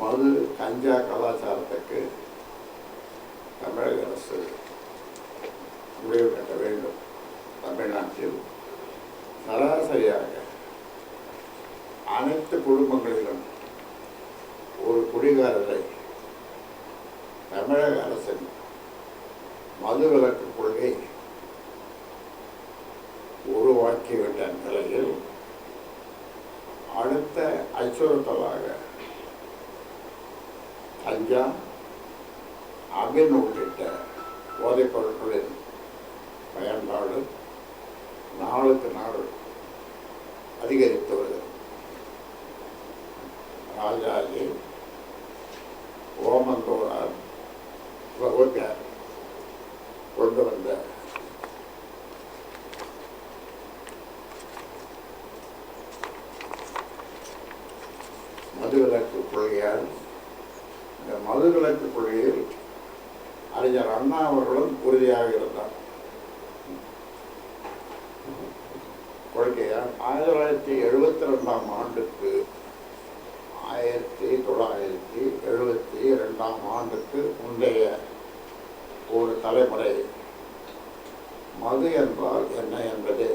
மது கஞ்சா கலாச்சாரத்துக்கு தமிழக அரசு முடிவு கட்ட வேண்டும். தமிழ்நாட்டில் சராசரியாக அனைத்து குடும்பங்களிலும் ஒரு குடிகாரரை தமிழக அரசின் மது விலக்கு கொள்கை உருவாக்கிவிட்ட நிலையில் அடுத்த அச்சுறுத்தலாக அஞ்சாம் அபின் உள்ளிட்ட போதைப் பொருட்களின் பயன்பாடு நாளுக்கு நாள் அதிகரித்து வருகிறது. ராஜாஜி ஓமந்தோரார் வகுப்பார் கொண்டு வந்த மதுவிலக்கு கொள்கையால் மதுவிலக்கு கொள்கையில் அறிஞர் அண்ணா அவர்களும் உறுதியாக இருந்தார். கொள்கையால் ஆயிரத்தி தொள்ளாயிரத்தி எழுபத்தி ரெண்டாம் ஆண்டுக்கு ஆயிரத்தி தொள்ளாயிரத்தி எழுபத்தி ரெண்டாம் ஆண்டுக்கு முந்தைய ஒரு தலைமுறை மது என்றால் என்ன என்பது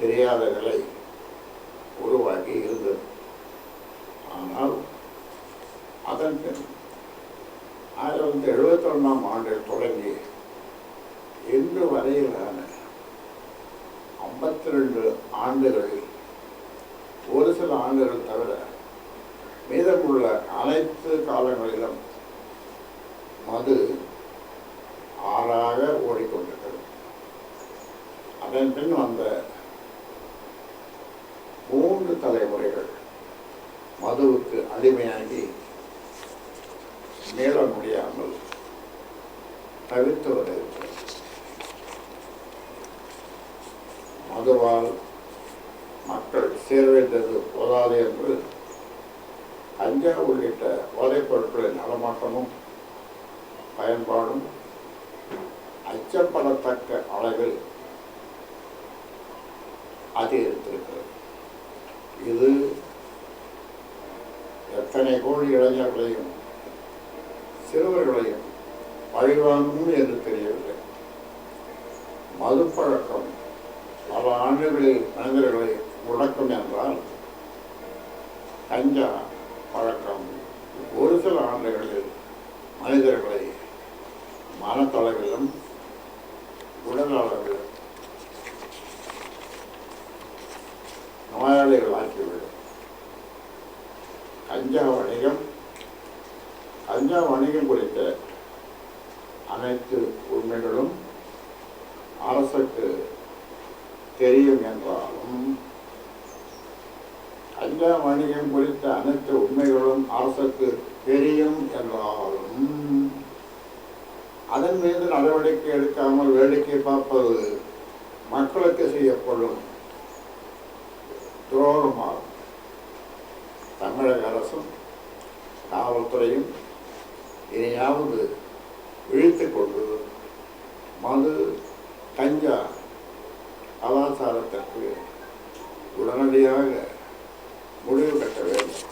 தெரியாத நிலை. அதன் பின் ஆயிரத்தி வந்து எழுபத்தொன்னாம் ஆண்டில் தொடங்கி இன்று வரையிலான ஐம்பத்தி ரெண்டு ஆண்டுகளில் ஒரு சில ஆண்டுகள் தவிர மீதமுள்ள அனைத்து காலங்களிலும் மது ஆறாக ஓடிக்கொண்டிருக்கிறது. அதன் பின் வந்த மூன்று தலைமுறைகள் மதுவுக்கு அடிமையாகி மீள முடியாமல் தவிர்த்து வருகிறது மதுவால் மக்கள் சேர்வைத்தது போதாது என்று அஞ்சா உள்ளிட்ட போதைப் பொருட்களின் பயன்பாடும் அச்சப்படத்தக்க அளவில் அதிகரித்திருக்கிறது. இது எத்தனை கோடி இளைஞர்களையும் சிறுவர்களையும் பழிவாங்கும் என்று தெரியவில்லை. மது பழக்கம் பல ஆண்டுகளில் மனிதர்களை முடக்கும் என்றால் கஞ்சா பழக்கம் ஒரு சில ஆண்டுகளில் மனிதர்களை மனத்தளவிலும் உடல் அளவிலும் நோயாளிகள் ஆக்கிவிடும் கஞ்சா வணிகம் கஞ்சா வணிகம் குறித்த அனைத்து உண்மைகளும் அரசுக்கு தெரியும் என்றாலும் கஞ்சா வணிகம் குறித்த அனைத்து உண்மைகளும் அரசுக்கு தெரியும் என்றாலும் அதன் மீது நடவடிக்கை எடுக்காமல் வேடிக்கை பார்ப்பது மக்களுக்கு செய்யப்படும் துரோகமாகும். தமிழக அரசும் காவல்துறையும் இதையாவது இழுத்து கொண்டு மது கஞ்சா கலாச்சாரத்திற்கு உடனடியாக முடிவு கட்ட வேண்டும்.